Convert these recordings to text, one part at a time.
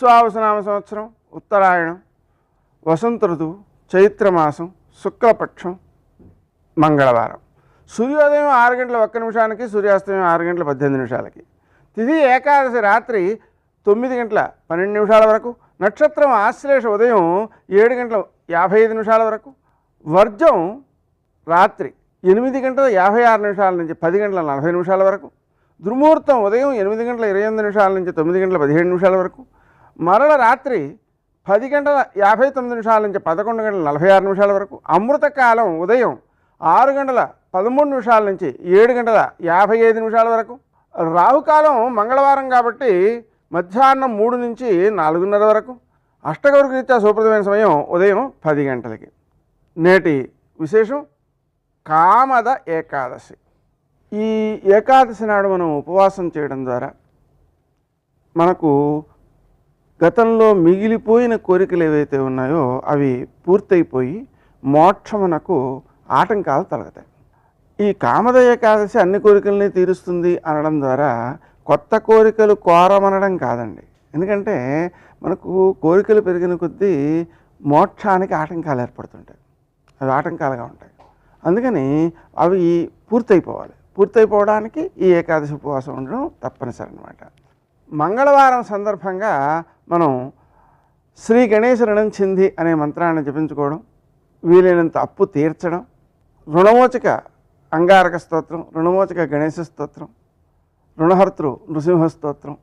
విశ్వావసనామ సంవత్సరం ఉత్తరాయణం వసంత ఋతువు చైత్రమాసం శుక్లపక్షం మంగళవారం. సూర్యోదయం ఆరు గంటల ఒక్క నిమిషానికి సూర్యాస్తమయం ఆరు గంటల పద్దెనిమిది నిమిషాలకి. తిథి ఏకాదశి రాత్రి తొమ్మిది గంటల పన్నెండు నిమిషాల వరకు నక్షత్రం ఆశ్లేష ఉదయం ఏడు గంటల యాభై ఐదు నిమిషాల వరకు వర్జం రాత్రి ఎనిమిది గంటల యాభై ఆరు నిమిషాల నుంచి పది గంటల నలభై నిమిషాల వరకు దుర్ముహూర్తం ఉదయం ఎనిమిది గంటల ఇరవై ఎనిమిది నిమిషాల నుంచి తొమ్మిది గంటల పదిహేడు నిమిషాల వరకు మరల రాత్రి పది గంటల యాభై తొమ్మిది నిమిషాల నుంచి పదకొండు గంటల నలభై ఆరు నిమిషాల వరకు అమృతకాలం ఉదయం ఆరు గంటల పదమూడు నిమిషాల నుంచి ఏడు గంటల యాభై ఐదు నిమిషాల వరకు. రాహుకాలం మంగళవారం కాబట్టి మధ్యాహ్నం మూడు నుంచి నాలుగున్నర వరకు. అష్టగౌరికి రీత్యా సుప్రదమైన సమయం ఉదయం పది గంటలకి. నేటి విశేషం కామద ఏకాదశి. ఈ ఏకాదశి నాడు మనం ఉపవాసం చేయడం ద్వారా మనకు గతంలో మిగిలిపోయిన కోరికలు ఏవైతే ఉన్నాయో అవి పూర్తయిపోయి మోక్షమునకు ఆటంకాలు తొలగుతాయి. ఈ కామద ఏకాదశి అన్ని కోరికల్ని తీరుస్తుంది అనడం ద్వారా కొత్త కోరికలు కోరమనడం కాదండి. ఎందుకంటే మనకు కోరికలు పెరిగిన కొద్దీ మోక్షానికి ఆటంకాలు ఏర్పడుతుంటాయి. అవి ఆటంకాలుగా ఉంటాయి. అందుకని అవి పూర్తయిపోవాలి. పూర్తయిపోవడానికి ఈ ఏకాదశి ఉపవాసం ఉండడం తప్పనిసరి అనమాట మంగళవారం సందర్భంగా మనం శ్రీ గణేశ రుణం చింది అనే మంత్రాన్ని జపించుకోవడం వీలైనంత అప్పు తీర్చడం రుణమోచక అంగారక స్తోత్రం రుణమోచక గణేశ స్తోత్రం రుణహర్తృ నృసింహ స్తోత్రం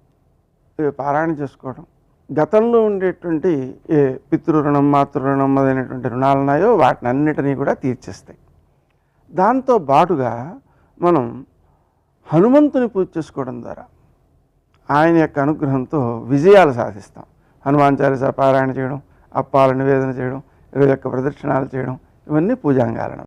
ఇవి పారాయణ చేసుకోవడం. గతంలో ఉండేటువంటి ఏ పితృరుణం మాతృరుణం మాతృ మొదలైనటువంటి రుణాలు ఉన్నాయో వాటిని అన్నిటినీ కూడా తీర్చేస్తాయి. దాంతో బాటుగా మనం హనుమంతుని పూజ చేసుకోవడం ద్వారా ఆయన యొక్క అనుగ్రహంతో విజయాలు సాధిస్తాం. హనుమాన్ చాలీస పారాయణ చేయడం అప్పాల నివేదన చేయడం ఇరవై యొక్క ప్రదక్షిణాలు చేయడం ఇవన్నీ పూజాంగాలను